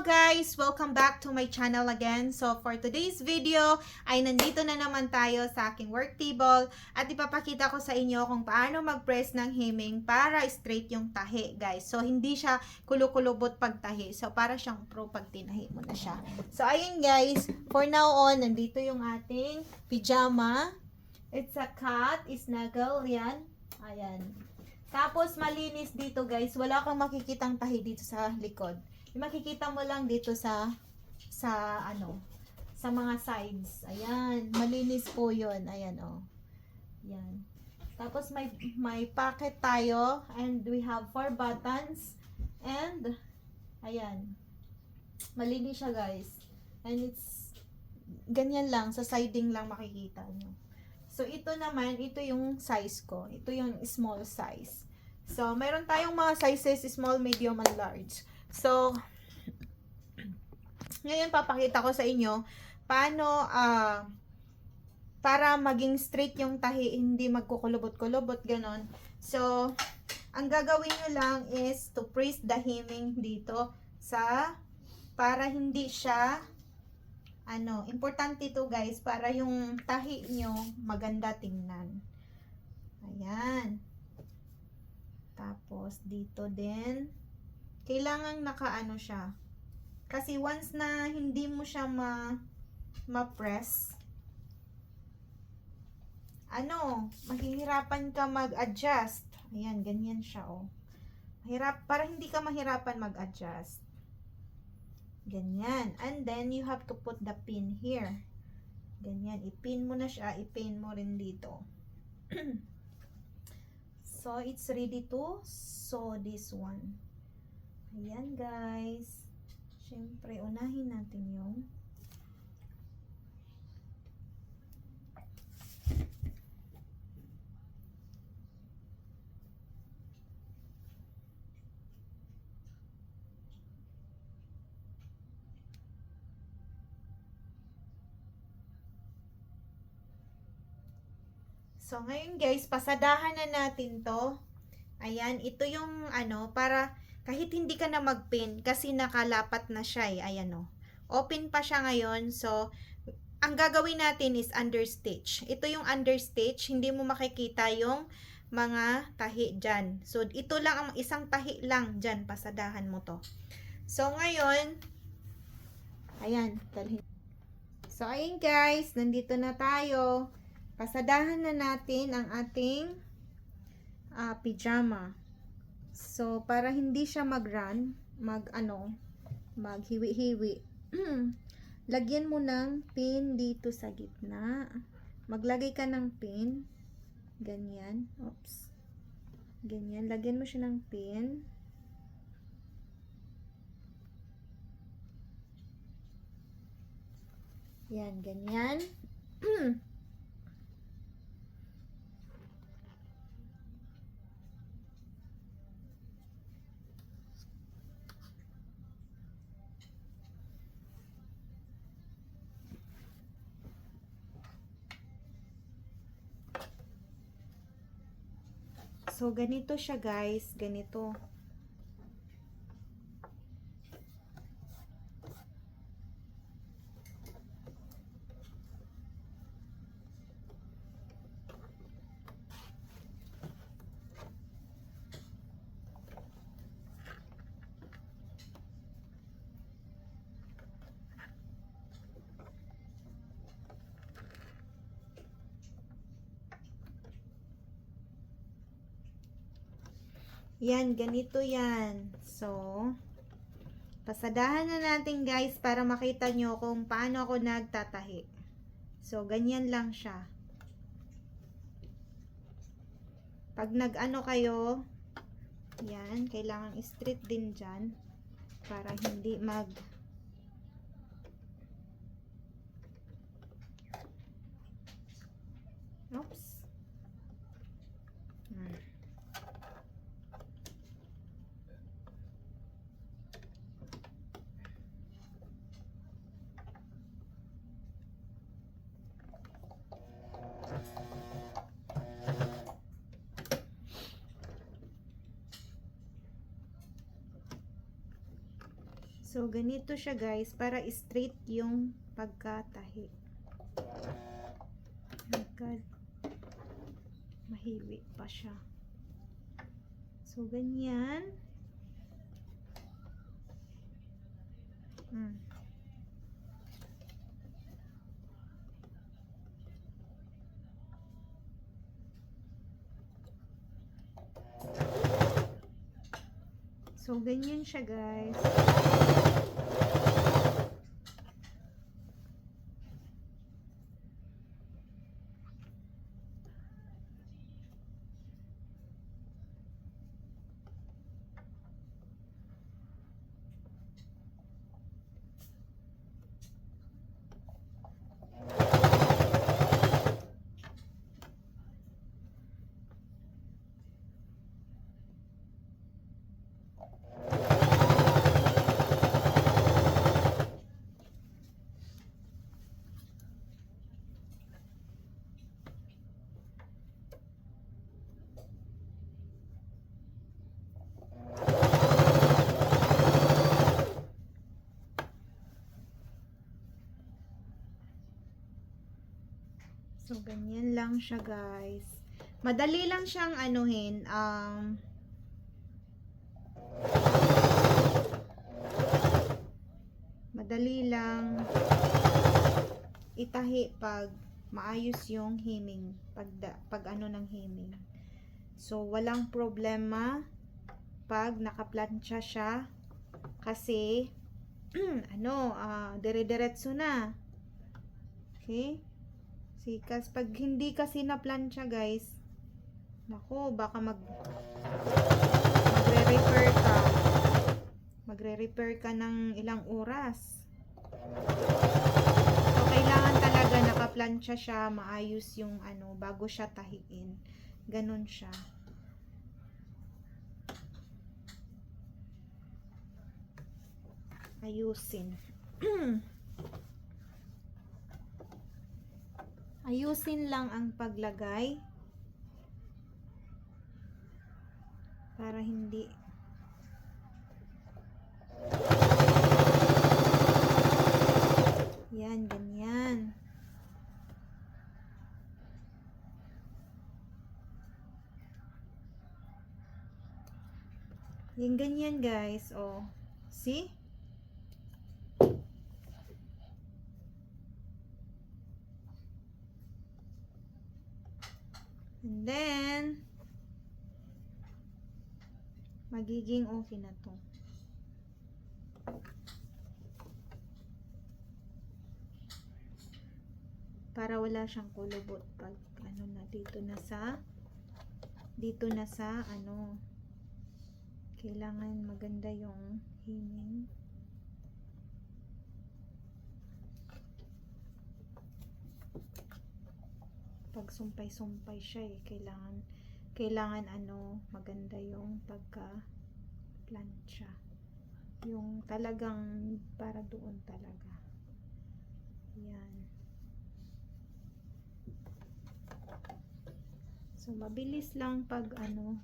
guys! Welcome back to my channel again. So for today's video ay nandito na naman tayo sa aking work table at ipapakita ko sa inyo kung paano mag-press ng hemming para straight yung tahi guys. So hindi siya kulukulubot pag tahi. So para siyang pro pag tinahi mo na siya. So ayun guys, for now on, nandito yung ating pajama. It's a cat, snuggle, yan. Ayan. Tapos malinis dito guys, wala kang makikitang tahi dito sa likod. Makikita mo lang dito sa sa ano, sa mga sides. Ayan, malinis po 'yon. Ayan oh. Yan. Tapos may may pocket tayo and we have four buttons and ayan. Malinis siya guys. And it's ganyan lang sa siding lang makikita nyo. So ito naman, ito yung size ko. Ito yung small size. So meron tayong mga sizes small, medium, and large. So, ngayon papakita ko sa inyo paano ah para maging straight yung tahi, hindi magkukulubot-kulubot, ganon. So, ang gagawin nyo lang is to press the hemming dito sa para hindi siya ano, importante to guys para yung tahi nyo maganda tingnan. Ayan. Tapos dito din kailangan nakaano siya. Kasi once na hindi mo siya ma ma-press, ano, mahihirapan ka mag-adjust. Ayan, ganyan siya, oh. Mahirap, para hindi ka mahirapan mag-adjust. Ganyan. And then, you have to put the pin here. Ganyan. Ipin mo na siya. Ipin mo rin dito. so, it's ready to sew this one. Ayan guys. Siyempre, unahin natin yung So, ngayon guys, pasadahan na natin to. Ayan, ito yung ano, para kahit hindi ka na magpin kasi nakalapat na siya eh. Ayan o. Open pa siya ngayon. So, ang gagawin natin is understitch. Ito yung understitch. Hindi mo makikita yung mga tahi dyan. So, ito lang ang isang tahi lang dyan. Pasadahan mo to. So, ngayon, ayan. Dalhin. So, ayun guys. Nandito na tayo. Pasadahan na natin ang ating uh, pajama. So, para hindi siya mag-run, mag ano, maghiwi-hiwi. Lagyan mo ng pin dito sa gitna. Maglagay ka ng pin. Ganyan. Oops. Ganyan. Lagyan mo siya ng pin. Yan, ganyan. So, ganito siya guys. Ganito. Yan, ganito yan. So, pasadahan na natin guys para makita nyo kung paano ako nagtatahi. So, ganyan lang siya. Pag nag-ano kayo, yan, kailangan straight din dyan para hindi mag So, ganito siya guys, para straight yung pagkatahi. My God. Mahiwi pa siya. So, ganyan. Hmm. So, ganyan siya guys. So, ganyan lang siya, guys. Madali lang siyang anuhin. Um, madali lang itahi pag maayos yung heming. Pag, pag ano ng heming. So, walang problema pag nakaplansya siya. Kasi, ano, ah, dire-diretso na. Okay? Sikas. Pag hindi kasi na plancha, guys, nako, baka mag magre-repair ka. Magre-repair ka ng ilang oras. So, kailangan talaga nakaplansya siya, maayos yung ano, bago siya tahiin. Ganun siya. Ayusin. Ayusin lang ang paglagay para hindi Yan, ganyan. Yan, ganyan guys. Oh. See? And then, magiging okay na to. Para wala siyang kulubot pag ano na dito na sa dito na sa ano kailangan maganda yung himing. Pag sumpay-sumpay siya eh. Kailangan, kailangan ano, maganda yung pagka plancha. Yung talagang para doon talaga. Yan. So, mabilis lang pag ano,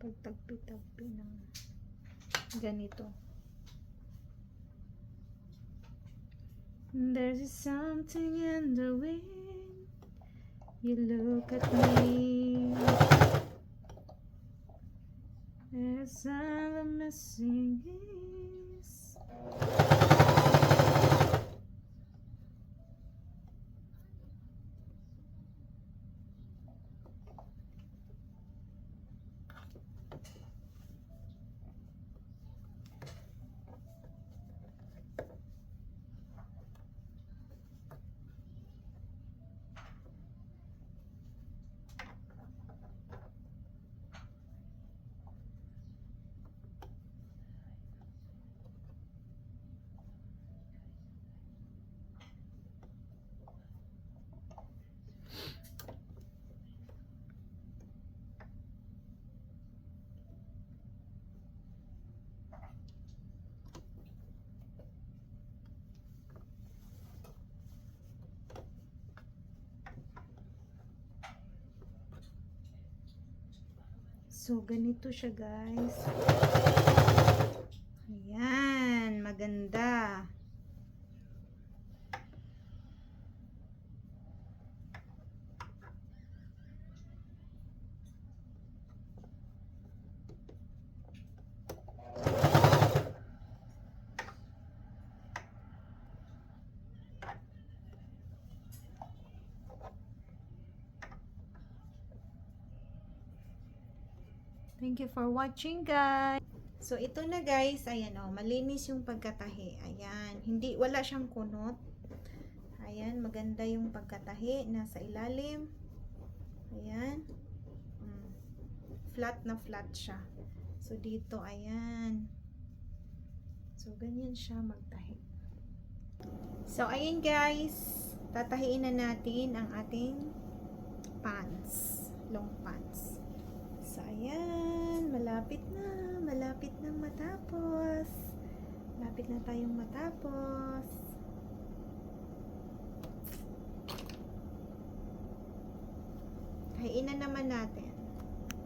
pag tagpi-tagpi ng ganito. There's something in the wind. You look at me. There's I'm missing So, ganito siya guys. Ayan, maganda. Thank you for watching, guys. So, ito na guys. Ayan, oh. Malinis yung pagkatahi. Ayan. Hindi, wala siyang kunot. Ayan, maganda yung pagkatahi. Nasa ilalim. Ayan. Mm. Flat na flat siya. So, dito, ayan. So, ganyan siya magtahi. So, ayan guys. Tatahiin na natin ang ating pants. Long pants. So, ayan. Malapit na. Malapit na matapos. Malapit na tayong matapos. Na naman natin.